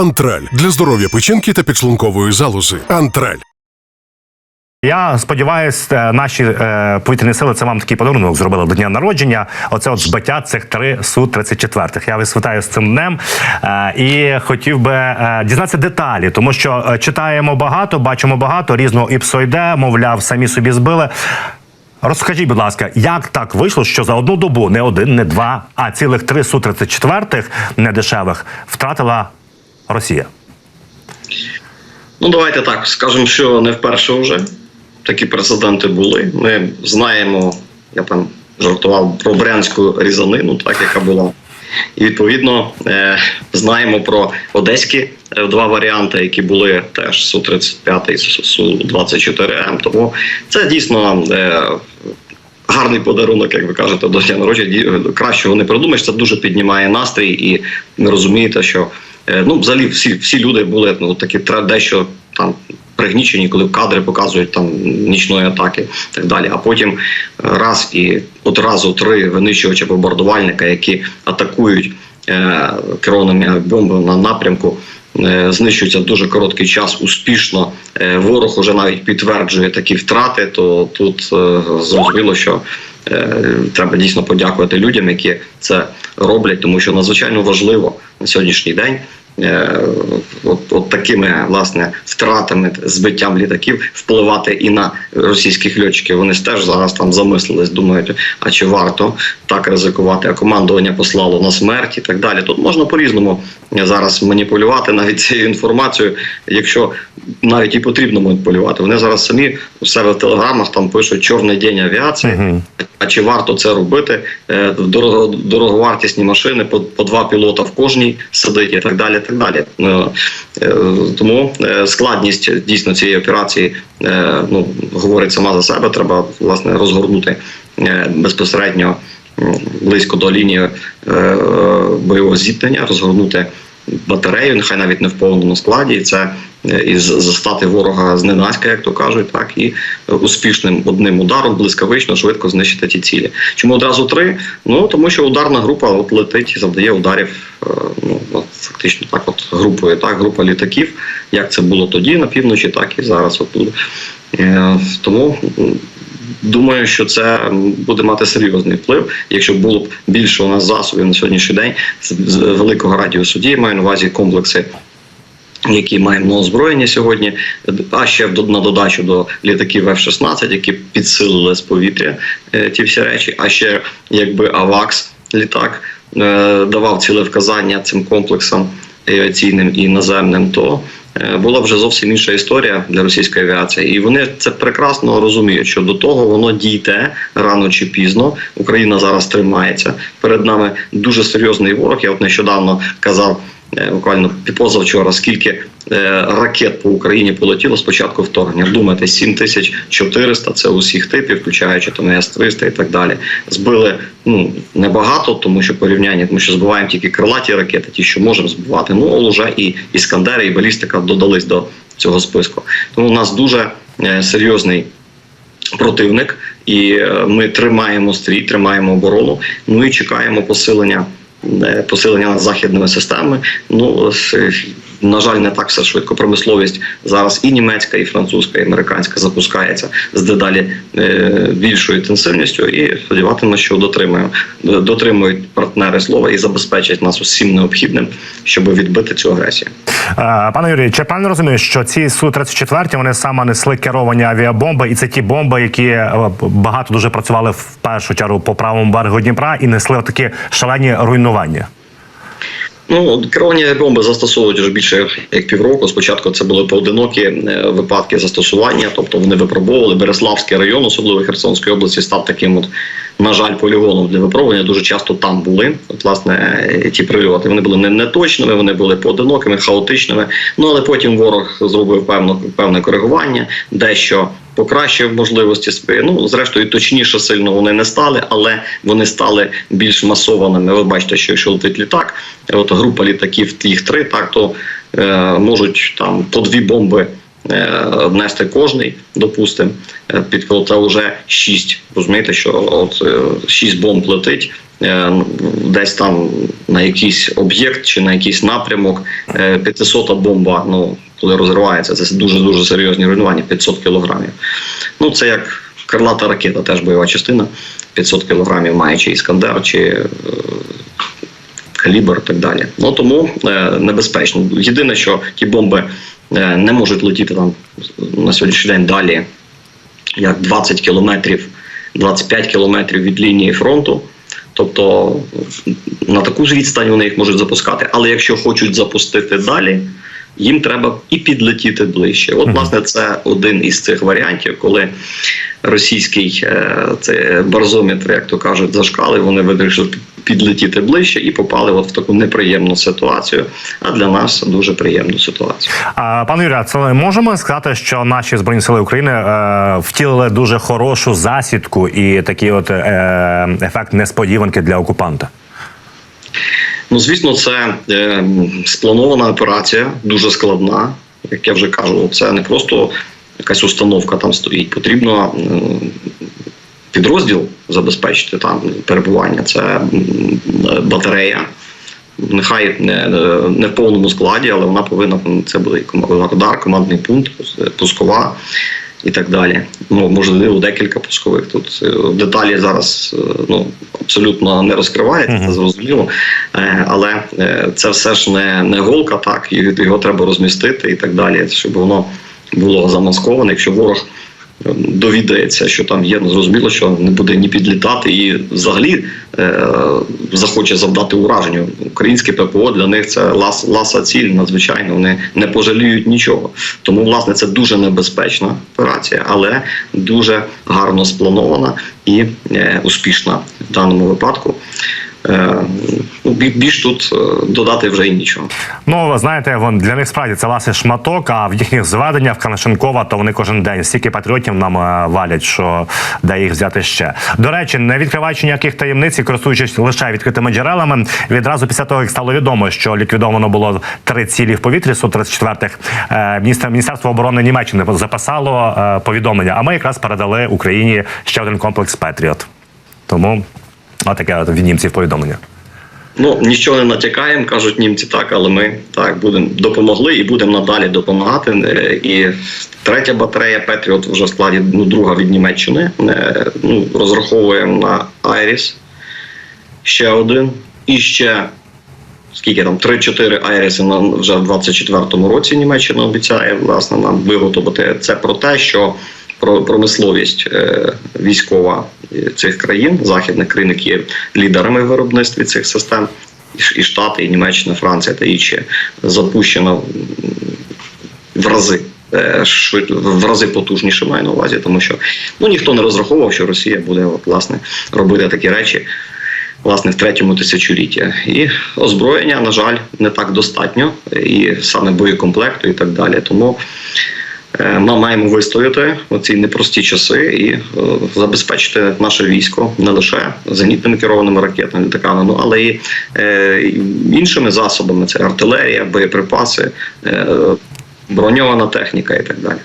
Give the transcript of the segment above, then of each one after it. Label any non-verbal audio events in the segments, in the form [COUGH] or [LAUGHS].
Антраль для здоров'я печінки та підшлункової залози. Антраль. Я сподіваюся, наші е, повітряні сили це вам такий подарунок зробили до дня народження. Оце от збиття цих три су 34 Я вас вітаю з цим днем е, і хотів би е, дізнатися деталі, тому що е, читаємо багато, бачимо багато різного іпсоїде, мовляв, самі собі збили. Розкажіть, будь ласка, як так вийшло, що за одну добу не один, не два, а цілих три су 34 недешевих втратила Росія? Ну, давайте так скажемо, що не вперше вже такі прецеденти були. Ми знаємо, я там жартував про брянську різанину, так яка була. І відповідно е, знаємо про одеські е, два варіанти, які були теж су 35 і су 24 м Тому це дійсно. Е, Гарний подарунок, як ви кажете, до дня народження. Кращого не придумаєш. Це дуже піднімає настрій, і ви розумієте, що ну, взагалі всі, всі люди були ну, такі дещо там пригнічені, коли кадри показують там нічної атаки і так далі. А потім е, раз і одразу три винищувача бомбардувальника, які атакують е, керованими бомбами на напрямку. е, Знищується в дуже короткий час успішно. Е, Ворог уже навіть підтверджує такі втрати. То тут е, зрозуміло, що е, треба дійсно подякувати людям, які це роблять, тому що надзвичайно важливо на сьогоднішній день. Е, От, от такими власне втратами, збиттям літаків впливати і на російських льотчиків. Вони ж теж зараз там замислились, думають, а чи варто так ризикувати? А командування послало на смерть і так далі. Тут можна по-різному зараз маніпулювати навіть цією інформацією, якщо навіть і потрібно маніпулювати. Вони зараз самі у себе в телеграмах там пишуть чорний день авіації. А чи варто це робити? Е, Дорого, дороговартісні машини по, по два пілота в кожній сидить і так далі. І Так далі. Е, е, Тому е, складність дійсно цієї операції ну, говорить сама за себе. Треба власне розгорнути безпосередньо близько до лінії бойового зіткнення, розгорнути батарею, нехай навіть не в повному складі, це е, і застати ворога зненацька, як то кажуть, так і успішним одним ударом блискавично швидко знищити ті цілі. Чому одразу три? Ну тому що ударна група от летить і завдає ударів. е, Ну фактично так, от групою, так, група літаків, як це було тоді на півночі, так і зараз. От тут. Е, Тому Думаю, що це буде мати серйозний вплив. Якщо було б більше у нас засобів на сьогоднішній день з великого радіусу дії, маю на увазі комплекси. Які маємо на озброєння сьогодні, а ще на додачу до літаків F-16, які підсилили з повітря е, ті всі речі. А ще якби АВАКС літак е, давав ціле вказання цим комплексам авіаційним і наземним, то е, була вже зовсім інша історія для російської авіації, і вони це прекрасно розуміють, що до того воно дійде рано чи пізно. Україна зараз тримається. Перед нами дуже серйозний ворог. Я от нещодавно казав. Е, Буквально позавчора, скільки е, ракет по Україні полетіло з початку вторгнення. Думайте, 7400 – це усіх типів, включаючи там С-300 і так далі. Збили ну небагато, тому що порівняння, тому що збиваємо тільки крилаті ракети, ті, що можемо збивати. Ну але вже і іскандери, і балістика додались до цього списку. Тому у нас дуже е, серйозний противник, і ми тримаємо стрій, тримаємо оборону. Ну і чекаємо посилення. Е, Посилення західними системами. Ну е, на жаль, не так все швидко. Промисловість зараз і німецька, і французька, і американська запускається з дедалі е, більшою інтенсивністю. І сподіватимемо, що дотримаємо дотримують партнери слова і забезпечать нас усім необхідним, щоб відбити цю агресію. Пане Юрію, чи правильно розумію, що ці су 34 вони саме несли керовані авіабомби, і це ті бомби, які багато дуже працювали в першу чергу по правому берегу Дніпра і несли такі шалені руйнування. Ну, керовані бомби застосовують вже більше як півроку. Спочатку це були поодинокі е, випадки застосування, тобто вони випробовували Береславський район, особливо Херсонської області, став таким от. На жаль, полігоном для випробування дуже часто там були. От, власне, е, ті прильоти вони були не неточними, вони були поодинокими, хаотичними. Ну але потім ворог зробив певно певне коригування, дещо покращив можливості свої. Ну зрештою, точніше сильно вони не стали, але вони стали більш масованими. Ви бачите, що якщо летить літак, от група літаків, їх три, так то е, можуть там по дві бомби. е, Внести кожний, допустимо, під це вже шість. Розумієте, що от е, шість бомб летить, е, десь там на якийсь об'єкт чи на якийсь напрямок. Е, 500 бомба, ну коли розривається, це дуже дуже серйозні руйнування, 500 кілограмів. Ну це як крилата ракета, теж бойова частина. 500 кілограмів має чи іскандер, чи е, калібр і так далі. Ну тому е, небезпечно. Єдине, що ті бомби е, не можуть летіти там на сьогоднішній день далі, як 20 кілометрів, 25 кілометрів від лінії фронту. Тобто на таку ж відстань вони їх можуть запускати. Але якщо хочуть запустити далі, їм треба і підлетіти ближче. От, власне, це один із цих варіантів, коли російський е, це барзометр, як то кажуть, зашкалив, вони вирішили підлетіти ближче і попали от в таку неприємну ситуацію. А для нас дуже приємну ситуацію. А, Пане Юрію, це можемо сказати, що наші збройні сили України е, втілили дуже хорошу засідку і такий от е, ефект несподіванки для окупанта. Ну, звісно, це е, спланована операція, дуже складна. Як я вже кажу, це не просто якась установка там стоїть. Потрібно е, підрозділ забезпечити там перебування. Це батарея. Нехай не, не в повному складі, але вона повинна це буде і радар, командний пункт, пускова і так далі. Ну можливо, декілька пускових. Тут е, деталі зараз е, ну абсолютно не розкривається, це зрозуміло. Е, Але це все ж не, не голка, так його треба розмістити і так далі, щоб воно було замасковане. Якщо ворог довідається, що там є, ну зрозуміло, що не буде ні підлітати і взагалі е, захоче завдати ураження. Українське ППО для них це лас, ласа ціль, надзвичайно. Вони не пожаліють нічого. Тому, власне, це дуже небезпечна операція, але дуже гарно спланована і е, успішна в даному випадку. Е, більш тут е, додати вже і нічого. Ну, знаєте, вон для них справді це ласий шматок, а в їхніх зведеннях Канашенкова, то вони кожен день стільки патріотів нам е, валять, що де їх взяти ще. До речі, не відкриваючи ніяких таємниць користуючись лише відкритими джерелами, відразу після того, як стало відомо, що ліквідовано було три цілі в повітрі су 34 х Міністерство оборони Німеччини записало е, повідомлення. А ми якраз передали Україні ще один комплекс Петріот. Тому отаке от від німців повідомлення. Ну нічого не натякаємо, кажуть німці так, але ми так будемо допомогли і будемо надалі допомагати. Е, І третя батарея Петріот вже в складі ну, друга від Німеччини. Е, Ну, розраховуємо на Айріс. Ще один. І ще скільки там 3-4 Айріси нам вже в 24-му році Німеччина обіцяє власне нам виготовити. Це про те, що про промисловість е, військова цих країн, західних країн, які є лідерами в виробництві цих систем, і Штати, і Німеччина, Франція та інші запущено в рази. е, В рази потужніше маю на увазі, тому що ну ніхто не розраховував, що Росія буде от, власне робити такі речі власне в третьому тисячолітті. І озброєння, на жаль, не так достатньо, і саме боєкомплекту і так далі. Тому е, ми маємо вистояти у ці непрості часи і е, забезпечити наше військо не лише зенітними керованими ракетами, літаками, ну але і е, іншими засобами: це артилерія, боєприпаси, е, броньована техніка і так далі.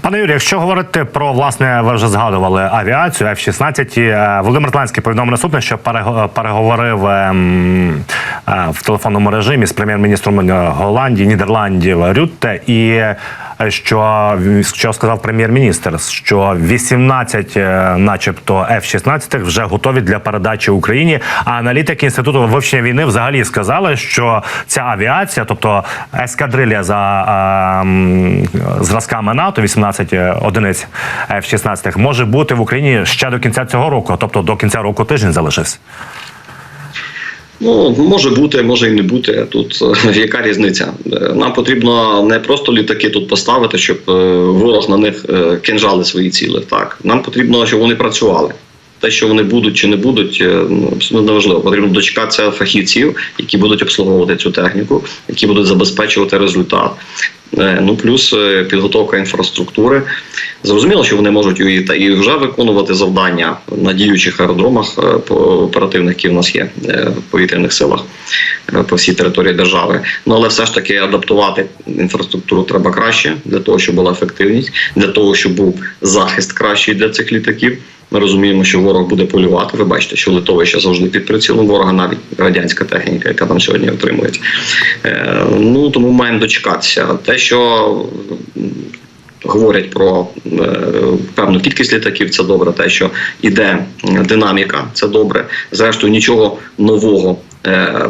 Пане Юрію, якщо говорити про власне, ви вже згадували авіацію F-16, е, Володимир Зеленський повідомив наступне, що перего- переговорив ем, е, в телефонному режимі з прем'єр-міністром е, Голландії, Нідерландів Рютте, і е, що, що сказав прем'єр-міністр, що 18, е, начебто, F-16 вже готові для передачі Україні. А аналітики інституту вивчення війни взагалі сказали, що ця авіація, тобто ескадрилля за ем, зразками НАТО, 18 одиниць F-16, може бути в Україні ще до кінця цього року, тобто до кінця року тиждень залишився. Ну, може бути, може і не бути. Тут е, [LAUGHS] яка різниця? Е, Нам потрібно не просто літаки тут поставити, щоб е, ворог на них кинжали свої ціли. Так нам потрібно, щоб вони працювали. Те, що вони будуть чи не будуть, е, ну, абсолютно неважливо. Потрібно дочекатися фахівців, які будуть обслуговувати цю техніку, які будуть забезпечувати результат. Е, Ну плюс е, підготовка інфраструктури. Зрозуміло, що вони можуть і, вже виконувати завдання на діючих аеродромах по оперативних, які в нас є в повітряних силах по всій території держави. Ну але все ж таки адаптувати інфраструктуру треба краще для того, щоб була ефективність, для того, щоб був захист кращий для цих літаків. Ми розуміємо, що ворог буде полювати. Ви бачите, що литовище завжди під прицілом ворога, навіть радянська техніка, яка там сьогодні отримується. Е, ну тому маємо дочекатися. Те, що говорять про е, певну кількість літаків, це добре. Те, що іде динаміка, це добре. Зрештою, нічого нового. Е,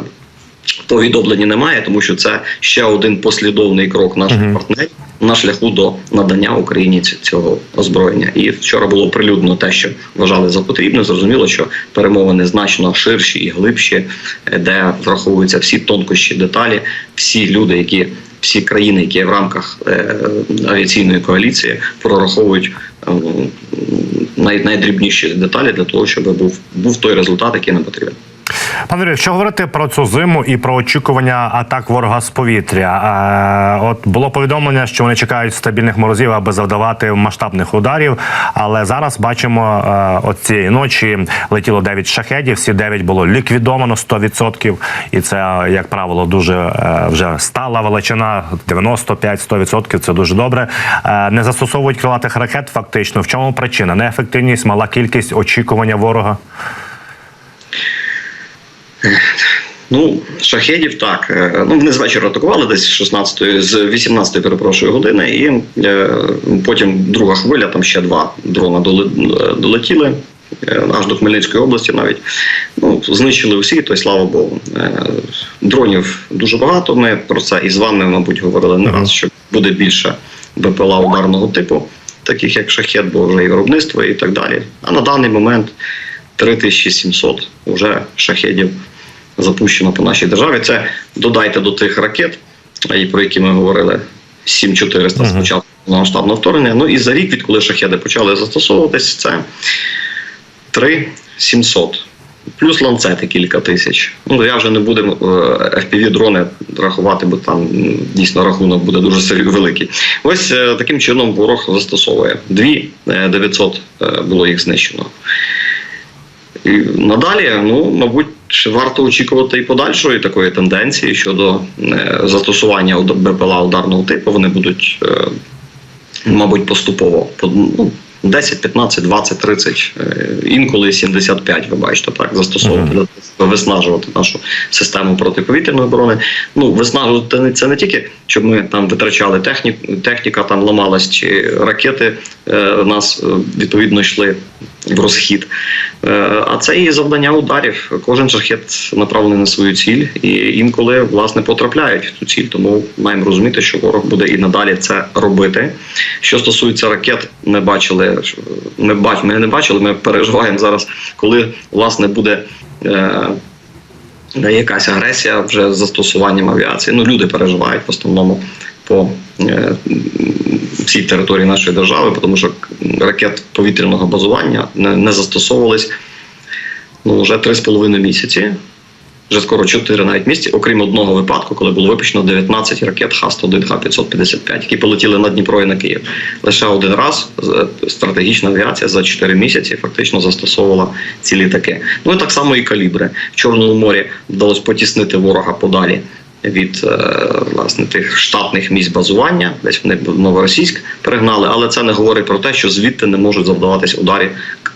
повідомлення немає, тому що це ще один послідовний крок наших Мгм. партнерів на шляху до надання Україні ць- цього озброєння. І вчора було прилюдно те, що вважали за потрібне. Зрозуміло, що перемовини значно ширші і глибші, е, де враховуються всі тонкощі деталі, всі люди, які всі країни, які в рамках е, авіаційної коаліції, прораховують е, най, найдрібніші деталі для того, щоб був був той результат, який нам потрібен. Пане Юрію, якщо говорити про цю зиму і про очікування атак ворога з повітря, е, от було повідомлення, що вони чекають стабільних морозів, аби завдавати масштабних ударів. Але зараз бачимо, е, от цієї ночі летіло 9 шахедів, всі 9 було ліквідовано 100%. І це, як правило, дуже е, вже стала величина 95-100%. Це дуже добре. Е, не застосовують крилатих ракет. Фактично, в чому причина? Неефективність, мала кількість очікування ворога. Ну, шахедів так. Е, Ну, вони з вечора атакували десь з 16 з 18 перепрошую години, і е, потім друга хвиля, там ще два дрона е, долетіли. Аж до Хмельницької області навіть ну знищили усі, то й слава Богу. Е, Дронів дуже багато. Ми про це і з вами, мабуть, говорили не раз, що буде більше БПЛА ударного типу, таких як шахет, бо вже і виробництво, і так далі. А на даний момент 3700 вже шахедів запущено по нашій державі. Це додайте до тих ракет, про які ми говорили. 7400 Мгм. спочатку масштабного вторгнення. Ну і за рік, відколи шахеди почали застосовуватись, це 3700. Плюс ланцети кілька тисяч. Ну я вже не буду fpv дрони рахувати, бо там дійсно рахунок буде дуже великий. Ось е, таким чином ворог застосовує. Дві е, 900 е, було їх знищено. І надалі, ну мабуть, ще варто очікувати і подальшої такої тенденції щодо е, застосування БПЛА ударного типу. Вони будуть, е, мабуть, поступово по- ну, 10, 15, 20, 30, е, інколи 75, ви бачите, так застосовувати того, щоб виснажувати нашу систему протиповітряної оборони. Ну, виснажувати це не тільки, щоб ми там витрачали технік, техніка там ламалась, чи ракети е, у нас е, відповідно йшли в розхід. Е, А це і завдання ударів. Кожен шахет направлений на свою ціль, і інколи власне потрапляють в цю ціль. Тому маємо розуміти, що ворог буде і надалі це робити. Що стосується ракет, ми бачили, ми бач, ми не бачили. Ми переживаємо зараз, коли власне буде. Е, Якась агресія вже з застосуванням авіації. Ну, люди переживають в основному по е, всій території нашої держави, тому що ракет повітряного базування не, не застосовувались ну, вже 3,5 місяці. Вже скоро 4 навіть місяці, окрім одного випадку, коли було випущено 19 ракет Х-101, Х-555, які полетіли над Дніпро і на Київ. Лише один раз е, стратегічна авіація за 4 місяці фактично застосовувала ці літаки. Ну і так само і калібри. В Чорному морі вдалося потіснити ворога подалі від е, власне тих штатних місць базування, десь вони новоросійськ перегнали, але це не говорить про те, що звідти не можуть завдаватись ударів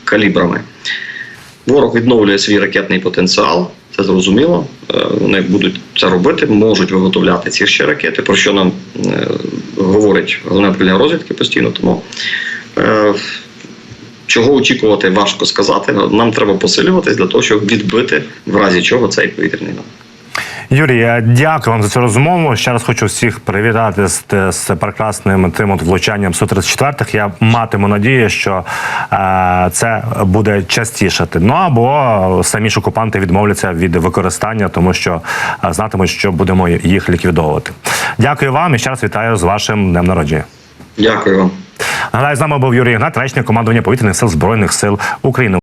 калібрами. Ворог відновлює свій ракетний потенціал, це зрозуміло. Е, Вони будуть це робити, можуть виготовляти ці ще ракети, про що нам е, говорить головне управління розвідки постійно. Тому е, чого очікувати, важко сказати. Нам треба посилюватись для того, щоб відбити в разі чого цей повітряний напад. Юрій, дякую вам за цю розмову. Ще раз хочу всіх привітати з, з прекрасним тим от влучанням су 34 Я матиму надію, що е, це буде частішати. Ну або самі ж окупанти відмовляться від використання, тому що е, знатимуть, що будемо їх ліквідовувати. Дякую вам і ще раз вітаю з вашим днем народження. Дякую вам. Нагадаю, з нами був Юрій Ігнат, речник командування повітряних сил збройних сил України.